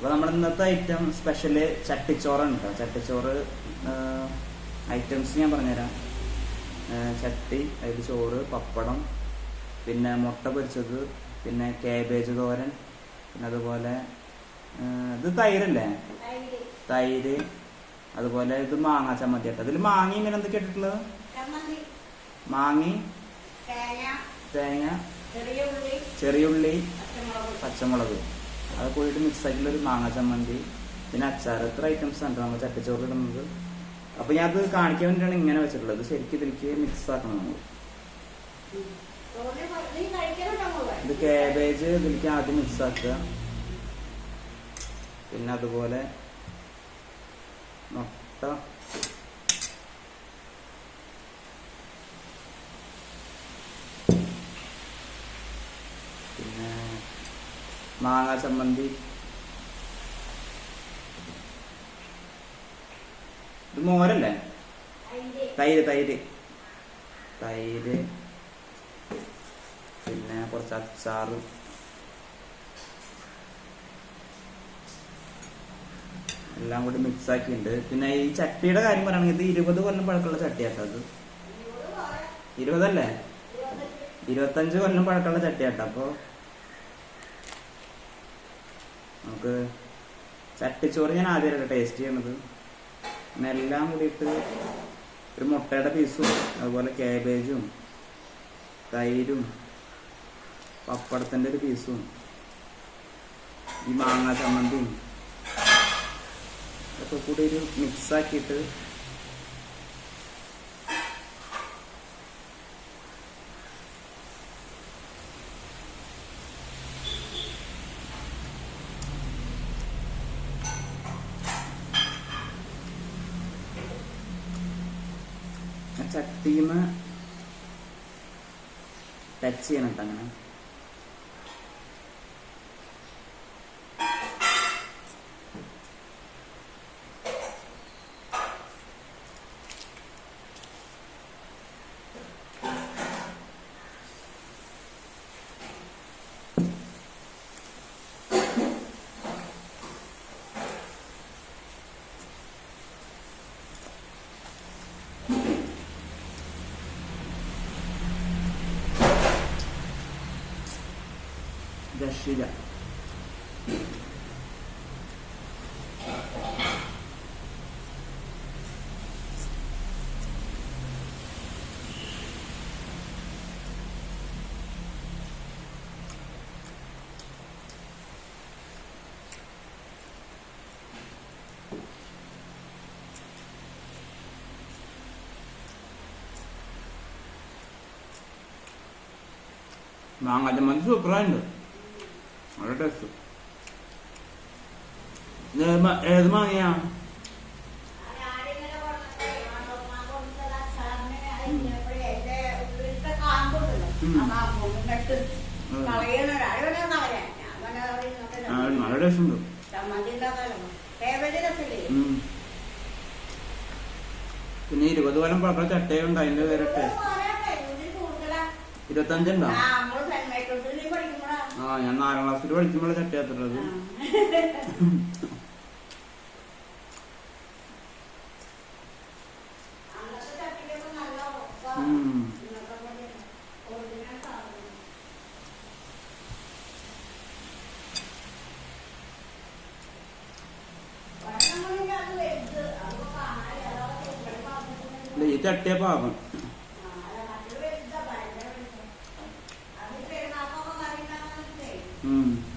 ഇന്നത്തെ item special ചട്ടിച്ചോറാണ് കേട്ടോ ചട്ടിച്ചോറ് items ഞാൻ പറഞ്ഞുതരാം. ചട്ടി അതിൽ ചോറ് പപ്പടം പിന്നെ മുട്ട പൊരിച്ചത് പിന്നെ കാബേജ് തോരൻ പിന്നെ അതുപോലെ ഇത് തൈരല്ലേ? തൈര്, അതുപോലെ ഇത് മാങ്ങ ചമ്മന്തി കേട്ടോ ഇതിൽ മാങ്ങയും പിന്നെ എന്തൊക്കെ ഇട്ടിട്ടുള്ളത്? മാങ്ങി തേങ്ങ, ചെറിയ ഉള്ളി, ചെറിയുള്ളി പച്ചമുളക്. അത് കൂടിയിട്ട് മിക്സ് ആയിട്ടുള്ള ഒരു മാങ്ങ ചമ്മന്തി പിന്നെ അച്ചാർ ഇത്ര ഐറ്റംസ് ഉണ്ട് നമ്മൾ ചട്ടിച്ചോറ് ഇടുന്നത്. അപ്പൊ ഞാൻ അത് കാണിക്കാൻ വേണ്ടിയിട്ടാണ് ഇങ്ങനെ വെച്ചിട്ടുള്ളത്. ശരിക്കും ഇതിലേക്ക് മിക്സ് ആക്കണം നമ്മൾ? ഇത് കാബേജ് ഇതിലേക്ക് ആദ്യം മിക്സ് ആക്കുക. പിന്നെ അതുപോലെ മുട്ട. മാങ്ങ ചമ്മന്തി ഇത് മോരല്ലേ? തൈര്, തൈര് തൈര്. പിന്നെ കുറച്ച് അച്ചാറ്. എല്ലാം കൂടി മിക്സ് ആക്കിയിട്ടുണ്ട്. പിന്നെ ഈ ചട്ടിയുടെ കാര്യം പറയുകയാണെങ്കിൽ ഇത് ഇരുപത് കൊല്ലം പഴക്കമുള്ള ചട്ടിയാട്ടോ അത് ഇരുപതല്ലേ? ഇരുപത്തഞ്ച്. കൊല്ലം പഴക്കമുള്ള ചട്ടിയാട്ടോ. അപ്പൊ നമുക്ക് ചട്ടിച്ചോറ് ഞാൻ ആദ്യമായിട്ട് ടേസ്റ്റ് ചെയ്യണത് പിന്നെ എല്ലാം കൂടിയിട്ട് ഒരു മുട്ടയുടെ പീസും അതുപോലെ കാബേജും തൈരും പപ്പടത്തിന്റെ ഒരു പീസും ഈ മാങ്ങ ചമ്മന്തിയും ഒക്കെ കൂടി ഒരു മിക്സ് ആ ചട്ടിമ ടച്ച് ചെയ്യണം കേട്ടോ അങ്ങനെ. രക്ഷിത മാങ്ങ ചമ്മന്തി സൂപ്പറായിട്ടുണ്ട് നല്ല ടേസ്റ്റ് ഏത് മാങ്ങയാ. നല്ല ടേസ്റ്റ് ഉണ്ട്. പിന്നെ ഇരുപത് കൊല്ലം പഴക്കം ചട്ടയുണ്ട് അതിന്റെ പോരാട്ടെ. ഇരുപത്തഞ്ചുണ്ടോ ഞാൻ നാലാം ക്ലാസ്സിൽ പഠിക്കുമ്പോൾ ചട്ടയാത്തുള്ളത് അന്നത്തെ ഈ നല്ല ഉറപ്പാ. 嗯。